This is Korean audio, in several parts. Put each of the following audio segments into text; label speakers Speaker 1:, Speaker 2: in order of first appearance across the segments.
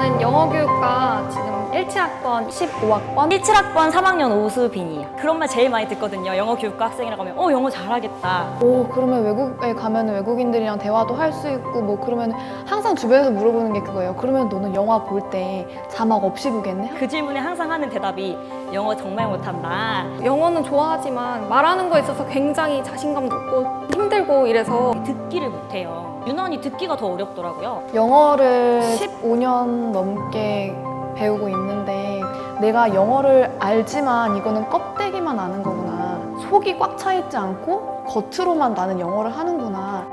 Speaker 1: 저는 영어 교육과 지금 17학번, 15학번
Speaker 2: 17학번 3학년 오수빈이에요. 그런 말 제일 많이 듣거든요. 영어 교육과 학생이라고 하면 어 영어 잘하겠다.
Speaker 3: 오 그러면 외국에 가면 외국인들이랑 대화도 할 수 있고 뭐 그러면 항상 주변에서 물어보는 게 그거예요. 그러면 너는 영화 볼 때 자막 없이 보겠네?
Speaker 2: 그 질문에 항상 하는 대답이 영어 정말 못한다.
Speaker 1: 영어는 좋아하지만 말하는 거에 있어서 굉장히 자신감도 없고 힘들고 이래서
Speaker 2: 듣기를 못해요. 유난히 듣기가 더 어렵더라고요.
Speaker 3: 영어를 15년 넘게 배우고 있는데 내가 영어를 알지만 이거는 껍데기만 아는 거구나. 속이 꽉 차 있지 않고 겉으로만 나는 영어를 하는구나.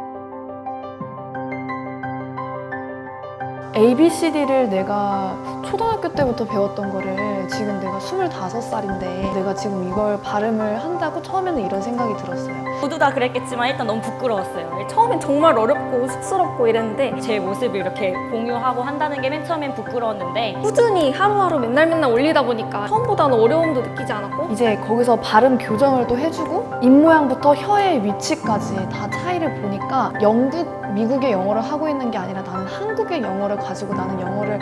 Speaker 3: ABCD를 내가 초등학교 때부터 배웠던 거를 지금 내가 25살인데 내가 지금 이걸 발음을 한다고 처음에는 이런 생각이 들었어요.
Speaker 2: 모두 다 그랬겠지만 일단 너무 부끄러웠어요.
Speaker 1: 처음엔 정말 어렵고 쑥스럽고 이랬는데
Speaker 2: 제 모습을 이렇게 공유하고 한다는 게 맨 처음엔 부끄러웠는데
Speaker 1: 꾸준히 하루하루 맨날 맨날 올리다 보니까 처음보다는 어려움도 느끼지 않았고
Speaker 3: 이제 거기서 발음 교정을 또 해주고 입 모양부터 혀의 위치까지 다 차이를 보니까 영국, 미국의 영어를 하고 있는 게 아니라 나는 한국의 영어를 가지고 나는 영어를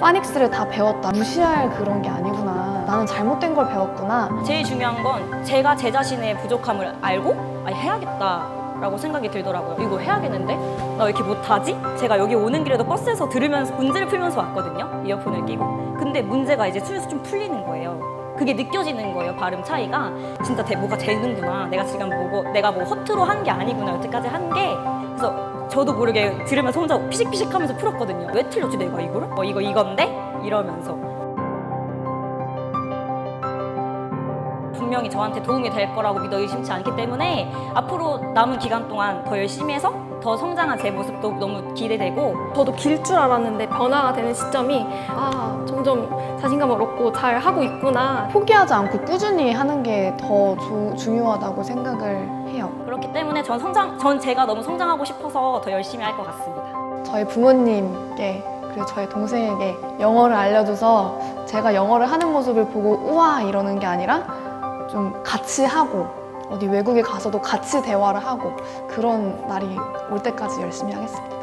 Speaker 3: 파닉스를 다 배웠다. 무시할 그런 게 아니구나. 나는 잘못된 걸 배웠구나.
Speaker 2: 제일 중요한 건 제가 제 자신의 부족함을 알고 아 해야겠다. 라고 생각이 들더라고요. 이거 해야겠는데? 나 왜 이렇게 못하지? 제가 여기 오는 길에도 버스에서 들으면서 문제를 풀면서 왔거든요. 이어폰을 끼고. 근데 문제가 이제 술에서 좀 풀리는 거예요. 그게 느껴지는 거예요. 발음 차이가 진짜 대, 뭐가 되는구나. 내가 지금 뭐고 내가 뭐 허투루 한 게 아니구나. 여태까지 한 게. 그래서 저도 모르게 들으면서 혼자 피식피식하면서 풀었거든요. 왜 틀렸지 내가 이거를? 어 이거 이건데? 이러면서. 분명히 저한테 도움이 될 거라고 믿어 의심치 않기 때문에 앞으로 남은 기간 동안 더 열심히 해서 더 성장한 제 모습도 너무 기대되고
Speaker 1: 저도 길 줄 알았는데 변화가 되는 시점이 아 점점 자신감을 얻고 잘 하고 있구나
Speaker 3: 포기하지 않고 꾸준히 하는 게 더 중요하다고 생각을 해요.
Speaker 2: 그렇기 때문에 전 성장 전 제가 너무 성장하고 싶어서 더 열심히 할 것 같습니다.
Speaker 3: 저희 부모님께 그리고 저희 동생에게 영어를 알려줘서 제가 영어를 하는 모습을 보고 우와 이러는 게 아니라 좀 같이 하고 어디 외국에 가서도 같이 대화를 하고 그런 날이 올 때까지 열심히 하겠습니다.